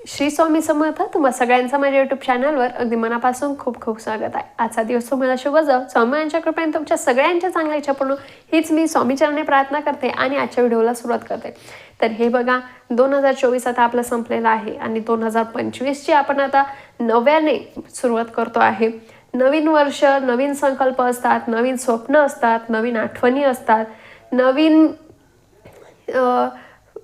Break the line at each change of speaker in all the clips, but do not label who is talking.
श्री स्वामी समर्थ तुम्हा सगळ्यांचं माझ्या युट्यूब चॅनलवर अगदी मनापासून खूप खूप स्वागत आहे. आजचा दिवस तुम्हाला शुभ जाव. स्वामींच्या कृपेने तुमच्या सगळ्यांच्या चांगल्या इच्छा पूर्ण हीच मी स्वामीचरणे प्रार्थना करते आणि आजच्या व्हिडिओला सुरुवात करते. तर हे बघा दोन हजार चोवीस आता आपलं संपलेलं आहे आणि दोन हजार पंचवीसची आपण आता नव्याने सुरुवात करतो आहे. नवीन वर्ष नवीन संकल्प असतात नवीन स्वप्न असतात नवीन आठवणी असतात नवीन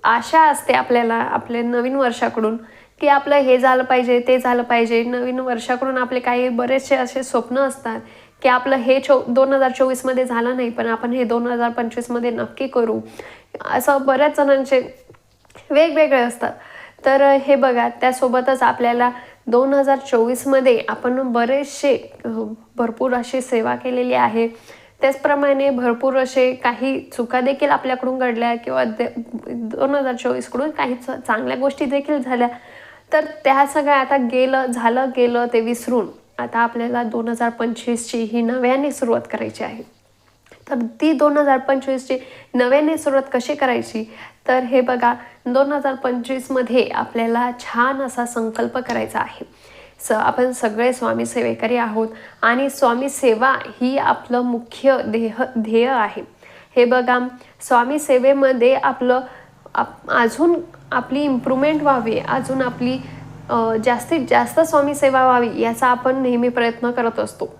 आशा असते आपल्याला आपल्या नवीन वर्षाकडून की आपलं हे झालं पाहिजे ते झालं पाहिजे. नवीन वर्षाकडून आपले काही बरेचसे असे स्वप्न असतात की आपलं हे चो दोन हजार चोवीसमध्ये झालं नाही पण आपण हे दोन हजार पंचवीसमध्ये नक्की करू. असं बऱ्याच जणांचे वेगवेगळे असतात. तर हे बघा त्यासोबतच आपल्याला दोन हजार चोवीसमध्ये आपण बरेचसे भरपूर अशी सेवा केलेली आहे. त्याचप्रमाणे भरपूर असे काही चुका देखील आपल्याकडून घडल्या किंवा दोन हजार चोवीसकडून काही चांगल्या गोष्टी देखील झाल्या. तर त्या सगळ्या आता गेलं झालं गेलं ते विसरून आता आपल्याला दोन हजार पंचवीसची ही नव्याने सुरुवात करायची आहे. तर ती दोन हजार पंचवीसची नव्याने सुरुवात कशी करायची? तर हे बघा दोन हजार पंचवीसमध्ये आपल्याला छान असा संकल्प करायचा आहे. स आपण सगळे स्वामी सेवेकरी आहोत. आणि स्वामी सेवा ही आपलं मुख्य देह ध्येय आहे. हे बघा स्वामी सेवेमध्ये आपलं आप अजून आपली इम्प्रूव्हमेंट व्हावी अजून आपली जास्तीत जास्त स्वामी सेवा व्हावी याचा आपण नेहमी प्रयत्न करत असतो.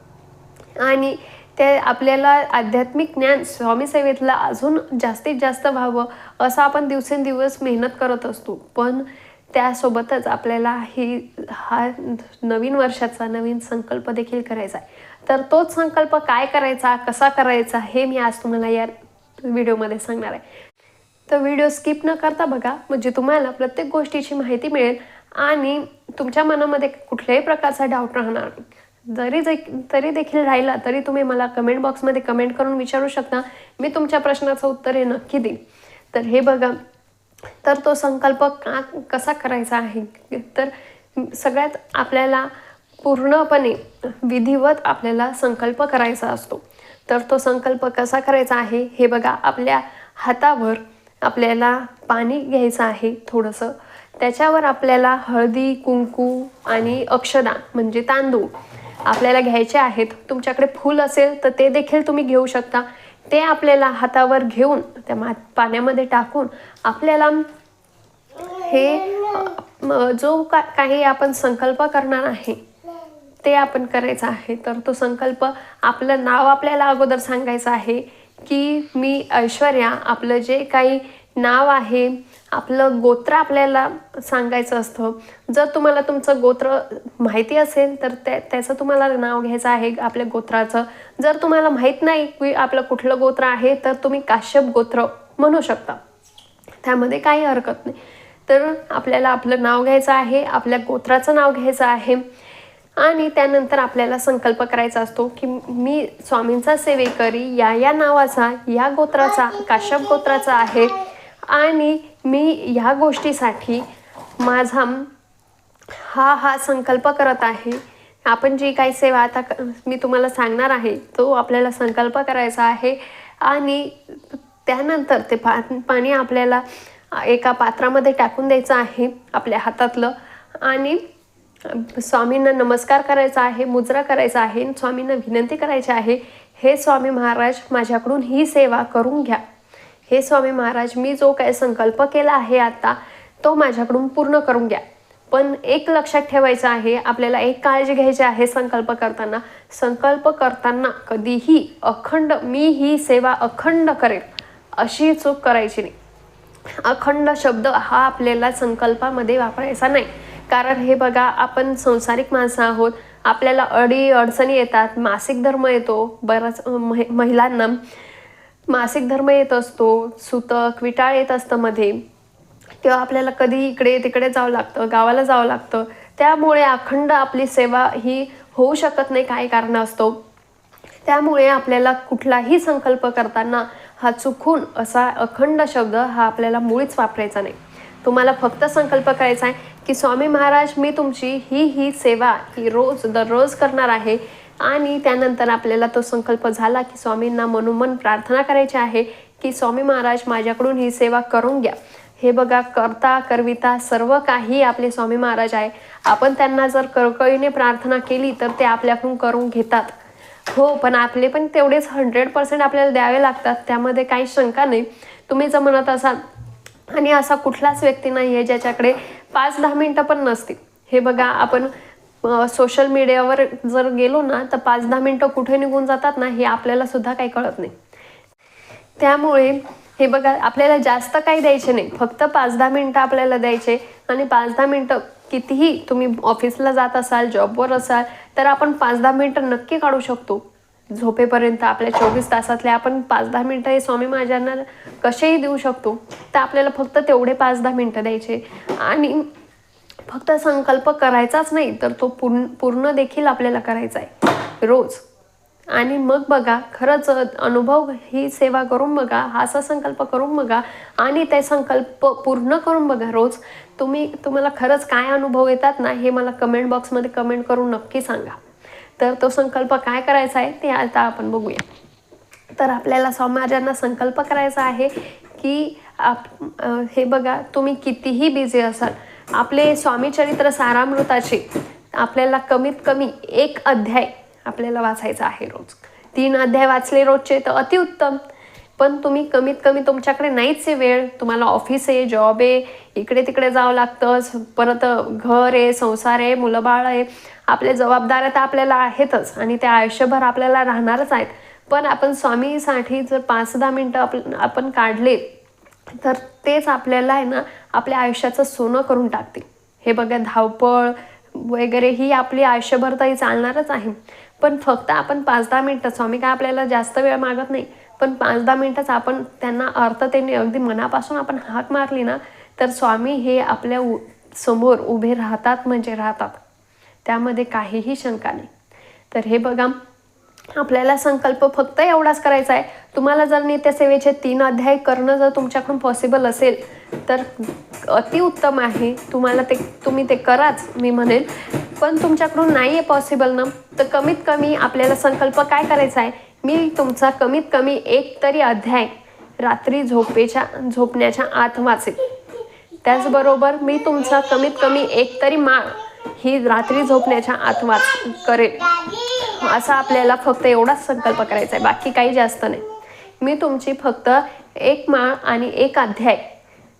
आणि ते आपल्याला आध्यात्मिक ज्ञान स्वामीसेवेतलं अजून जास्तीत जास्त व्हावं असं आपण दिवसेंदिवस मेहनत करत असतो. पण त्यासोबतच आपल्याला ही हा नवीन वर्षाचा नवीन संकल्प देखील करायचा आहे. तर तोच संकल्प काय करायचा कसा करायचा हे मी आज तुम्हाला या व्हिडिओमध्ये सांगणार आहे. तर व्हिडिओ स्किप न करता बघा म्हणजे तुम्हाला प्रत्येक गोष्टीची माहिती मिळेल आणि तुमच्या मनामध्ये कुठल्याही प्रकारचा डाऊट राहणार जरी जे तरी देखील राहिला तरी तुम्ही मला कमेंट बॉक्समध्ये कमेंट करून विचारू शकता. मी तुमच्या प्रश्नाचं उत्तर हे नक्की देईन. तर हे बघा तर तो संकल्प का कसा करायचा आहे? तर सगळ्यात आपल्याला पूर्णपणे विधिवत आपल्याला संकल्प करायचा असतो. तर तो संकल्प कसा करायचा आहे? हे बघा आपल्या हातावर आपल्याला पाणी घ्यायचं आहे थोडंसं. त्याच्यावर आपल्याला हळदी कुंकू आणि अक्षदा म्हणजे तांदूळ आपल्याला घ्यायचे आहेत. तुमच्याकडे फूल असेल तर ते देखील तुम्ही घेऊ शकता. ते आपल्याला हातावर घेऊन त्या मा पाण्यामध्ये टाकून आपल्याला हे जो का काही आपण संकल्प करणार आहे ते आपण करायचं आहे. तर तो संकल्प आपलं नाव आपल्याला अगोदर सांगायचं आहे की मी ऐश्वर्या आपलं जे काही नाव आहे आपलं गोत्र आपल्याला सांगायचं असतं. जर तुम्हाला तुमचं गोत्र माहिती असेल तर त्या त्याचं तुम्हाला नाव घ्यायचं आहे आपल्या गोत्राचं. जर तुम्हाला माहीत नाही की आपलं कुठलं गोत्र आहे तर तुम्ही काश्यप गोत्र म्हणू शकता. त्यामध्ये काही हरकत नाही. तर आपल्याला आपलं नाव घ्यायचं आहे आपल्या गोत्राचं नाव घ्यायचं आहे. आणि त्यानंतर आपल्याला संकल्प करायचा असतो की मी स्वामींचा सेवेकरी या या नावाचा या गोत्राचा काश्यप गोत्राचा आहे. आणि मी ह्या गोष्टीसाठी माझा हा हा संकल्प करत आहे. आपण जी काही सेवा आता क- मी तुम्हाला सांगणार आहे तो आपल्याला संकल्प करायचा आहे आणि त्यानंतर ते पा पाणी आपल्याला एका पात्रामध्ये टाकून द्यायचं आहे आपल्या हातातलं आणि स्वामींना नमस्कार करायचा आहे मुजरा करायचा आहे स्वामींना विनंती करायची आहे हे स्वामी महाराज माझ्याकडून ही सेवा करून घ्या. हे स्वामी महाराज मी जो काय संकल्प केला आहे आता तो माझ्याकडून पूर्ण करून घ्या. पण एक लक्षात ठेवायचं आहे आपल्याला एक काळजी घ्यायची आहे संकल्प करताना. संकल्प करताना कधीही अखंड मी ही सेवा अखंड करेल अशी चूक करायची नाही. अखंड शब्द हा आपल्याला संकल्पामध्ये वापरायचा नाही. कारण हे बघा आपण संसारिक माणसं आहोत आपल्याला अडी अडचणी येतात मासिक धर्म येतो बराच महि- महिलांना. मासिक धर्म येत असतो सुतक विटाळ येत असतं मध्ये. किंवा आपल्याला कधी इकडे तिकडे जावं लागतं गावाला जावं लागतं. त्यामुळे अखंड आपली सेवा ही होऊ शकत नाही काही कारण असतो. त्यामुळे आपल्याला कुठलाही संकल्प करताना हा चुकून असा अखंड शब्द हा आपल्याला मुळीच वापरायचा नाही. तुम्हाला फक्त संकल्प करायचा आहे की स्वामी महाराज मी तुमची ही ही सेवा ही रोज दररोज करणार आहे. आणि त्यानंतर आपल्याला तो संकल्प झाला की स्वामींना मनोमन प्रार्थना करायची आहे की स्वामी महाराज माझ्याकडून ही सेवा करून घ्या. हे बघा करता करविता सर्व काही आपले स्वामी महाराज आहे. आपण त्यांना जर कळकळीने प्रार्थना केली तर ते आपल्याकडून करून घेतात. हो पण आपले पण तेवढेच हंड्रेड पर्सेंट आपल्याला द्यावे लागतात. त्यामध्ये काही शंका नाही. तुम्ही जर म्हणत असाल आणि असा कुठलाच व्यक्ती नाही आहे ज्याच्याकडे पाच दहा मिनटं पण नसतील. हे बघा आपण सोशल मीडियावर जर गेलो ना तर पाच दहा मिनटं कुठे निघून जातात ना हे आपल्याला सुद्धा काही कळत नाही. त्यामुळे हे बघा आपल्याला जास्त काही द्यायचे नाही. फक्त पाच दहा मिनटं आपल्याला द्यायचे आणि पाच दहा मिनटं कितीही तुम्ही ऑफिसला जात असाल जॉबवर असाल तर आपण पाच दहा मिनटं नक्की काढू शकतो. झोपेपर्यंत आपल्या चोवीस तासातले आपण पाच दहा मिनटं हे स्वामी महाराजांना कसेही देऊ शकतो तर आपल्याला फक्त तेवढे पाच दहा मिनटं द्यायचे. आणि फक्त संकल्प करायचाच नाही तर तो पूर्ण पूर्ण देखील आपल्याला करायचा आहे. रोज. आणि मग बघा खरंच अनुभव ही सेवा करून बघा हा असा संकल्प करून बघा आणि ते संकल्प पूर्ण करून बघा रोज. तुम्ही तुम्हाला खरंच काय अनुभव येतात ना हे मला कमेंट बॉक्समध्ये कमेंट करून नक्की सांगा. तर तो संकल्प काय करायचा आहे ते आता आपण बघूया. तर आपल्याला समाजांना संकल्प करायचा आहे की आप हे बघा तुम्ही कितीही बिझी असाल आपले स्वामी चरित्र सारामृताचे आपल्याला कमीत कमी एक अध्याय आपल्याला वाचायचा आहे रोज. तीन अध्याय वाचले रोजचे तर अतिउत्तम. पण तुम्ही कमीत कमी तुमच्याकडे नाहीच आहे वेळ. तुम्हाला ऑफिस आहे जॉब आहे इकडे तिकडे जावं लागतं. परत घर आहे संसार आहे मुलं बाळ आहे आपल्या जबाबदाऱ्या तर आपल्याला आहेतच आणि त्या आयुष्यभर आपल्याला राहणारच आहेत. पण आपण स्वामीसाठी जर पाच दहा मिनटं आप आपण काढले तर तेच आपल्याला आहे ना आपल्या आयुष्याचं सोनं करून टाकते हे बघा धावपळ वगैरे ही आपली आयुष्यभर तरी चालणारच आहे. पण फक्त आपण पाच दहा मिनटं स्वामी काय आपल्याला जास्त वेळ मागत नाही पण पाच दहा मिनटंच आपण त्यांना अर्थतेने अगदी मनापासून आपण हाक मारली ना तर स्वामी हे आपल्या उ समोर उभे राहतात म्हणजे राहतात. त्यामध्ये काहीही शंका नाही. तर हे बघा आपल्याला संकल्प फक्त एवढाच करायचा आहे. तुम्हाला जर नित्यसेवेचे तीन अध्याय करणं जर तुमच्याकडून पॉसिबल असेल तर अतिउत्तम आहे. तुम्हाला ते तुम्ही ते कराच मी म्हणेल पण तुमच्याकडून नाही आहे पॉसिबल ना. तर कमीत कमी आपल्याला संकल्प काय करायचा आहे? मी तुमचा कमीत कमी एक तरी अध्याय रात्री झोपेच्या झोपण्याच्या आत वाचेल त्याचबरोबर मी तुमचा कमीत कमी एक तरी माळ ही रात्री झोपण्याच्या आत वाच करेल असा आपल्याला फक्त एवढाच संकल्प करायचा आहे. बाकी काही जास्त नाही. मी तुमची फक्त एक माळ आणि एक अध्याय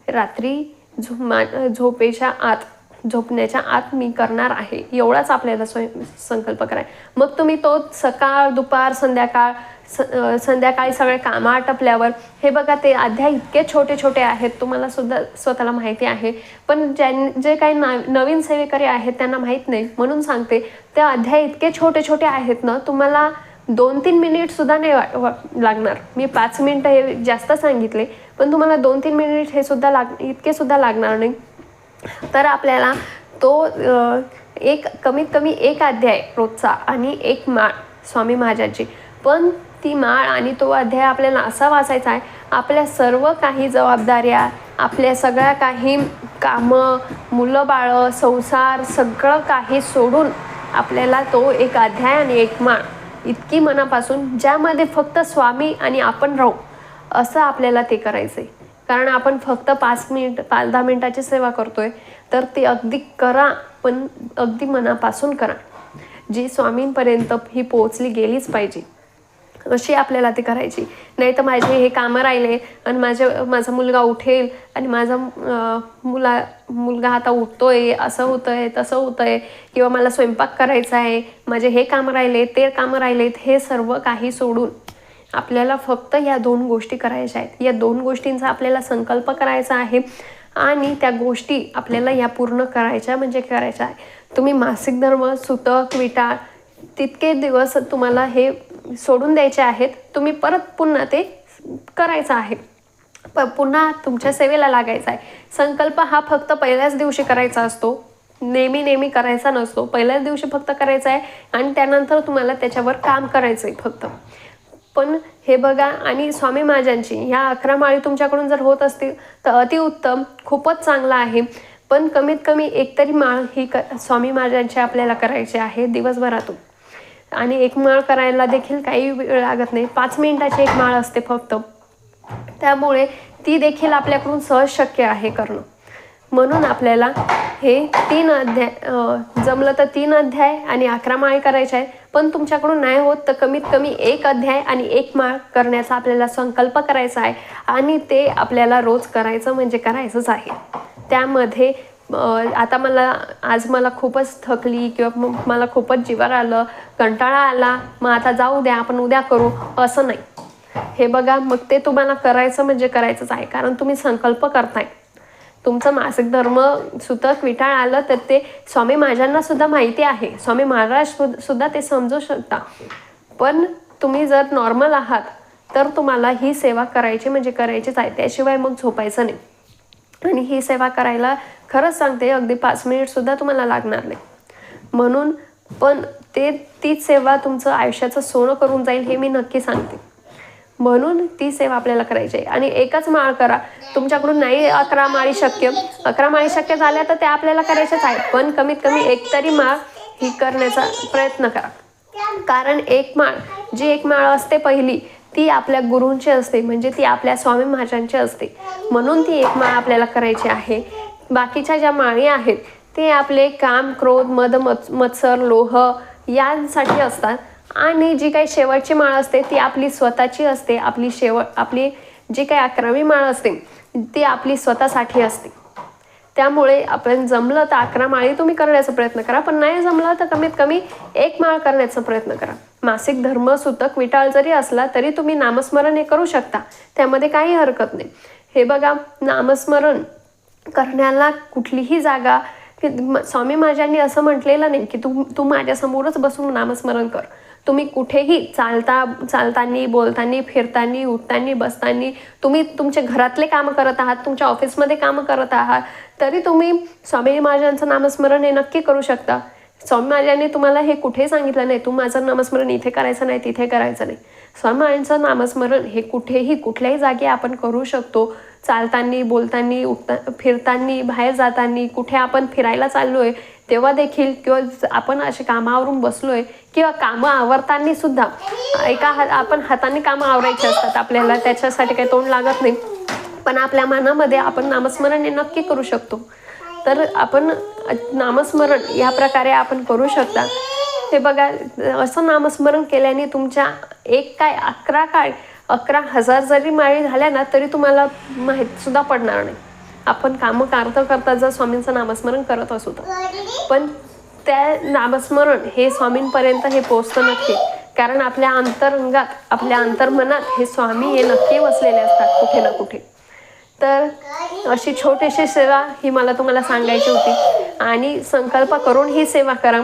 रात्री झो मा झोपेच्या आत झोपण्याच्या आत मी करणार आहे. एवढाच आपल्याला स्वयं संकल्प कराय मग तुम्ही तो सकाळ दुपार संध्याकाळ स संध्याकाळी सगळे कामं आटपल्यावर हे बघा ते अध्याय इतके छोटे छोटे आहेत तुम्हाला सुद्धा स्वतःला माहिती आहे. पण ज्यां जे काही ना नवीन सेवेकरी आहेत त्यांना माहीत नाही म्हणून सांगते ते अध्याय इतके छोटे छोटे आहेत ना तुम्हाला दोन तीन मिनिट सुद्धा नाही वा- वा- लागणार. मी पाच मिनिटं हे जास्त सांगितले पण तुम्हाला दोन तीन मिनिट हे सुद्धा लाग इतके सुद्धा लागणार नाही. तर आपल्याला तो एक कमीत कमी एक अध्याय रोजचा आणि एक माळ स्वामी महाराजांची. पण ती माळ आणि तो अध्याय आपल्याला असा वाचायचा आहे आपल्या सर्व काही जबाबदाऱ्या आपल्या सगळ्या काही कामं मुलं बाळं संसार सगळं काही सोडून आपल्याला तो एक अध्याय आणि एक माळ. इतकी मनापासून ज्यामध्ये फक्त स्वामी आणि आपण राहू असं आपल्याला ते करायचं आहे कारण आपण फक्त पाच मिनिट पाच दहा मिनटाची सेवा करतोय तर ते अगदी करा पण अगदी मनापासून करा. जी स्वामींपर्यंत ही पोचली गेलीच पाहिजे. अशी आपल्याला ती करायची. नाही तर माझे हे कामं राहिले आणि माझे माझा मुलगा उठेल आणि माझा मुला मुलगा आता उठतोय असं होतंय तसं होतंय किंवा मला स्वयंपाक करायचा आहे माझे हे कामं राहिले ते कामं राहिलेत हे सर्व काही सोडून आपल्याला फक्त या दोन गोष्टी करायच्या आहेत. या दोन गोष्टींचा आपल्याला संकल्प करायचा आहे आणि त्या गोष्टी आपल्याला या पूर्ण करायच्या म्हणजे करायच्या आहे. तुम्ही मासिक धर्म सुतक विटा तितके दिवस तुम्हाला हे सोडून द्यायचे आहेत. तुम्ही परत पुन्हा ते करायचं आहे. प पुन्हा तुमच्या सेवेला लागायचा आहे. संकल्प हा फक्त पहिल्याच दिवशी करायचा असतो. नेहमी नेहमी करायचा नसतो. पहिल्याच दिवशी फक्त करायचा आहे आणि त्यानंतर तुम्हाला त्याच्यावर काम करायचं आहे फक्त. पण हे बघा आणि स्वामी महाराजांची ह्या अकरा माळी तुमच्याकडून जर होत असतील तर अतिउत्तम खूपच चांगला आहे. पण कमीत कमी एक तरी माळ ही क स्वामी महाराजांची आपल्याला करायची आहे दिवसभरातून. आणि एक माळ करायला देखील काही वेळ लागत नाही. पाच मिनिटाची एक माळ असते फक्त. त्यामुळे ती देखील आपल्याकडून सहज शक्य आहे करणं. म्हणून आपल्याला हे तीन अध्याय अं, जमलं तर तीन अध्याय आणि अकरा माळ करायचे आहे पण तुमच्याकडून नाही होत तर कमीत कमी एक अध्याय आणि एक माळ करण्याचा आपल्याला संकल्प करायचा आहे. आणि ते आपल्याला रोज करायचं म्हणजे करायचंच आहे. त्यामध्ये आता मला आज मला खूपच थकली किंवा मग मला खूपच जीवावर आलं कंटाळा आला मग आता जाऊ द्या आपण उद्या करू असं नाही. हे बघा मग ते तुम्हाला करायचं म्हणजे करायचंच आहे कारण तुम्ही संकल्प करताय. तुमचं मासिक धर्म सुतक विटाळ आलं तर ते स्वामी महाराजांना सुद्धा माहिती आहे. स्वामी महाराज सु- सुद्धा ते समजू शकता. पण तुम्ही जर नॉर्मल आहात तर तुम्हाला ही सेवा करायची म्हणजे करायचीच आहे. त्याशिवाय मग झोपायचं नाही. आणि ही सेवा करायला खरंच सांगते अगदी पाच मिनिटसुद्धा तुम्हाला लागणार नाही. म्हणून पण ते तीच सेवा तुमचं आयुष्याचं सोनं करून जाईल हे मी नक्की सांगते. म्हणून ती सेवा आपल्याला करायची आहे. आणि एकच माळ करा. तुमच्याकडून नाही अकरा माळी शक्य. अकरा माळी शक्य झाल्या तर त्या आपल्याला करायच्याच आहेत पण कमीत कमी एक तरी माळ ही करण्याचा प्रयत्न करा. कारण एक माळ जी एक माळ असते पहिली ती आपल्या गुरूंची असते म्हणजे ती आपल्या स्वामी महाराजांची असते. म्हणून ती एक माळ आपल्याला करायची आहे. बाकीच्या ज्या माळी आहेत ते आपले काम क्रोध मद मत्स- मत्सर लोह यांसाठी असतात. आणि जी काही शेवटची माळ असते ती आपली स्वतःची असते. आपली शेवट आपली जी काही अकरावी माळ असते ती आपली स्वतःसाठी असते. त्यामुळे आपण जमलं तर अकरा माळी तुम्ही करण्याचा प्रयत्न करा पण नाही जमलं तर कमीत कमी एक माळ करण्याचा प्रयत्न करा. मासिक धर्म सुतक विटाळ जरी असला तरी तुम्ही नामस्मरण हे करू शकता त्यामध्ये काही हरकत नाही. हे बघा नामस्मरण करण्याला कुठलीही जागा स्वामी माझ्यांनी असं म्हटलेलं नाही की तू तू माझ्यासमोरच बसून नामस्मरण कर. तुम्ही कुठेही चालता चालतानी बोलतानी फिरतानी उठतानी बसतानी तुम्ही तुमचे घरातले कामं करत आहात तुमच्या ऑफिसमध्ये कामं करत आहात तरी तुम्ही स्वामी महाराजांचं नामस्मरण हे नक्की करू शकता. स्वामी महाराजांनी तुम्हाला हे कुठे सांगितलं नाही तू माझं नामस्मरण इथे करायचं नाही तिथे करायचं नाही. स्वामी महाराजांचं नामस्मरण हे कुठेही कुठल्याही जागी आपण करू शकतो. चालतानी बोलतानी उठता फिरतानी बाहेर जातानी कुठे आपण फिरायला चाललो आहे तेव्हा देखील किंवा आपण असे कामावरून बसलोय किंवा कामं आवरताना सुद्धा एका हा आपण हाताने कामं आवरायची असतात आपल्याला त्याच्यासाठी काही तोंड लागत नाही. पण आपल्या मनामध्ये आपण नामस्मरण हे नक्की करू शकतो. तर आपण नामस्मरण या प्रकारे आपण करू शकता. ते बघा असं नामस्मरण केल्याने तुमच्या एक काय अकरा काय अकरा हजार जरी माळी झाल्या ना तरी तुम्हाला माहीत सुद्धा पडणार नाही. आपण कामं करता करता जर स्वामींचं नामस्मरण करत असू तर. पण त्या नामस्मरण हे स्वामींपर्यंत हे पोचतं नक्की. कारण आपल्या अंतरंगात आपल्या अंतर्मनात हे स्वामी हे नक्की वसलेले असतात कुठे ना कुठे. तर अशी छोटीशी सेवा ही मला तुम्हाला सांगायची होती. आणि संकल्प करून ही सेवा करा.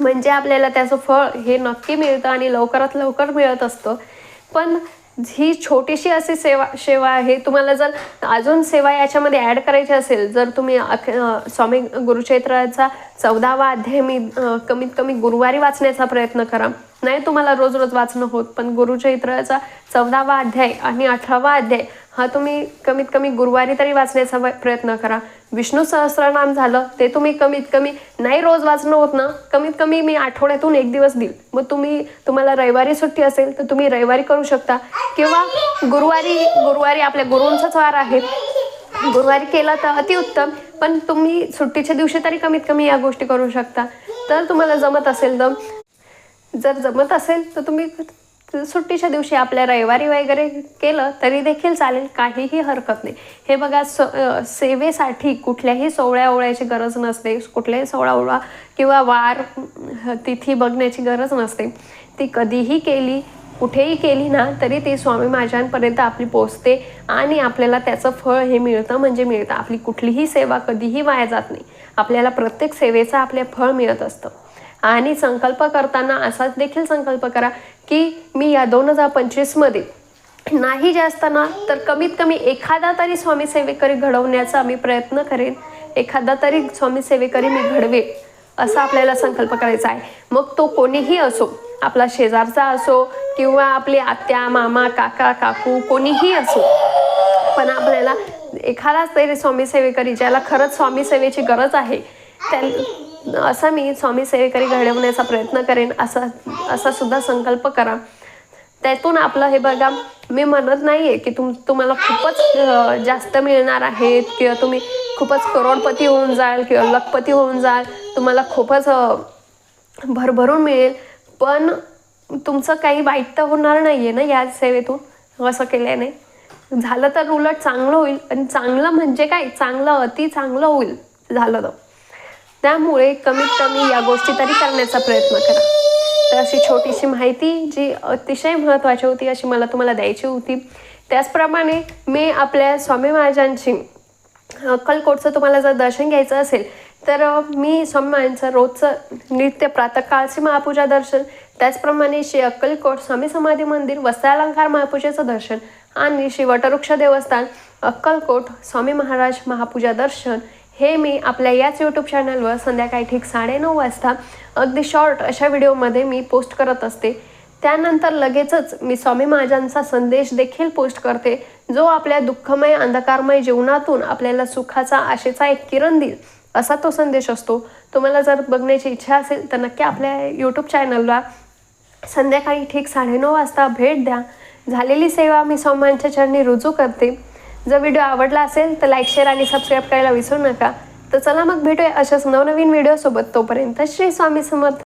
म्हणजे आपल्याला त्याचं फळ हे नक्की मिळतं आणि लवकरात लवकर मिळत असतं. पण ही छोटीशी अशी सेवा सेवा आहे. तुम्हाला जर अजून सेवा याच्यामध्ये ॲड करायची असेल जर तुम्ही अख स्वामी गुरुचैत्राचा चौदावा अध्याय मी कमीत कमी गुरुवारी वाचण्याचा प्रयत्न करा. नाही तुम्हाला रोज रोज वाचणं होत पण गुरुचैत्राचा चौदावा अध्याय आणि अठरावा अध्याय हा तुम्ही कमीत कमी गुरुवारी तरी वाचण्याचा व- प्रयत्न करा. विष्णू सहस्रनाम झालं ते तुम्ही कमीत कमी नाही रोज वाचणं होत ना कमीत कमी मी आठवड्यातून एक दिवस देईल. मग तुम्ही तुम्हाला रविवारी सुट्टी असेल तर तुम्ही रविवारी करू शकता. किंवा गुरुवारी गुरुवारी आपल्या गुरूंचाच वार आहे गुरुवारी केला तर अतिउत्तम पण तुम्ही सुट्टीच्या दिवशी तरी कमीत कमी या गोष्टी करू शकता. तर तुम्हाला जमत असेल तर जर जमत असेल तर तुम्ही सुट्टीच्या दिवशी आपल्या रविवारी वगैरे केलं तरी देखील चालेल काहीही हरकत नाही. हे बघा स सेवेसाठी कुठल्याही सोहळ्या ओवळ्याची गरज नसते कुठल्याही सोहळा ओवळा किंवा वार तिथी बघण्याची गरज नसते. ती कधीही केली कुठेही केली ना तरी ती स्वामी माझ्यांपर्यंत आपली पोचते आणि आपल्याला त्याचं फळ हे मिळतं म्हणजे मिळतं. आपली कुठलीही सेवा कधीही वाया जात नाही. आपल्याला प्रत्येक सेवेचं आपले फळ मिळत असतं. आणि संकल्प करताना असाच देखील संकल्प करा की मी या दोन हजार पंचवीसमध्ये नाही जास्त ना तर कमीत कमी एखादा तरी स्वामी सेवेकरी घडवण्याचा मी प्रयत्न करेन. एखादा तरी स्वामी सेवेकरी मी घडवेन असा आपल्याला संकल्प करायचा आहे. मग तो कोणीही असो आपला शेजारचा असो किंवा आपले आत्या मामा काका काकू कोणीही असो पण आपल्याला एखादाच तरी स्वामी सेवेकरी ज्याला खरंच स्वामी सेवेची गरज आहे त्या असा मी स्वामी सेवेकरी घडवण्याचा प्रयत्न करेन असा असा सुद्धा संकल्प करा. त्यातून आपलं हे बघा मी म्हणत नाही आहे की तुम तुम्हाला खूपच जास्त मिळणार आहेत किंवा तुम्ही खूपच करोडपती होऊन जाल किंवा लखपती होऊन जाल तुम्हाला खूपच भरभरून मिळेल. पण तुमचं काही वाईट तर होणार नाही आहे ना या सेवेतून? असं केल्याने. झालं तर उलट चांगलं होईल आणि चांगलं म्हणजे काय? चांगलं अति चांगलं होईल झालं तर. त्यामुळे कमीत कमी या गोष्टी तरी करण्याचा प्रयत्न करा. तर अशी छोटीशी माहिती जी अतिशय महत्त्वाची होती अशी मला तुम्हाला द्यायची होती. त्याचप्रमाणे मी आपल्या स्वामी महाराजांची अक्कलकोटचं तुम्हाला जर दर्शन घ्यायचं असेल तर मी स्वामी महाराजांचं रोजचं नित्य प्रातकाळची महापूजा दर्शन त्याचप्रमाणे श्री अक्कलकोट स्वामी समाधी मंदिर वस्त्रालंकार महापूजेचं दर्शन आणि श्री वटवृक्ष देवस्थान अक्कलकोट स्वामी महाराज महापूजा दर्शन हे मी आपल्या याच यूट्यूब चॅनलवर संध्याकाळी ठीक साडेनऊ वाजता अगदी शॉर्ट अशा व्हिडिओमध्ये मी पोस्ट करत असते. त्यानंतर लगेचच मी स्वामी महाराजांचा संदेश देखील पोस्ट करते जो आपल्या दुःखमय अंधकारमय जीवनातून आपल्याला सुखाचा आशेचा एक किरण देईल असा तो संदेश असतो. तुम्हाला जर बघण्याची इच्छा असेल तर नक्की आपल्या यूट्यूब चॅनलला संध्याकाळी ठीक साडेनऊ वाजता भेट द्या. झालेली सेवा मी स्वामींच्या चरणी रुजू करते. जर व्हिडिओ आवडला असेल तर लाईक शेअर आणि सबस्क्राईब करायला विसरू नका. तर चला मग भेटूया अशाच नवनवीन व्हिडिओसोबत. तोपर्यंत श्री स्वामी समर्थ.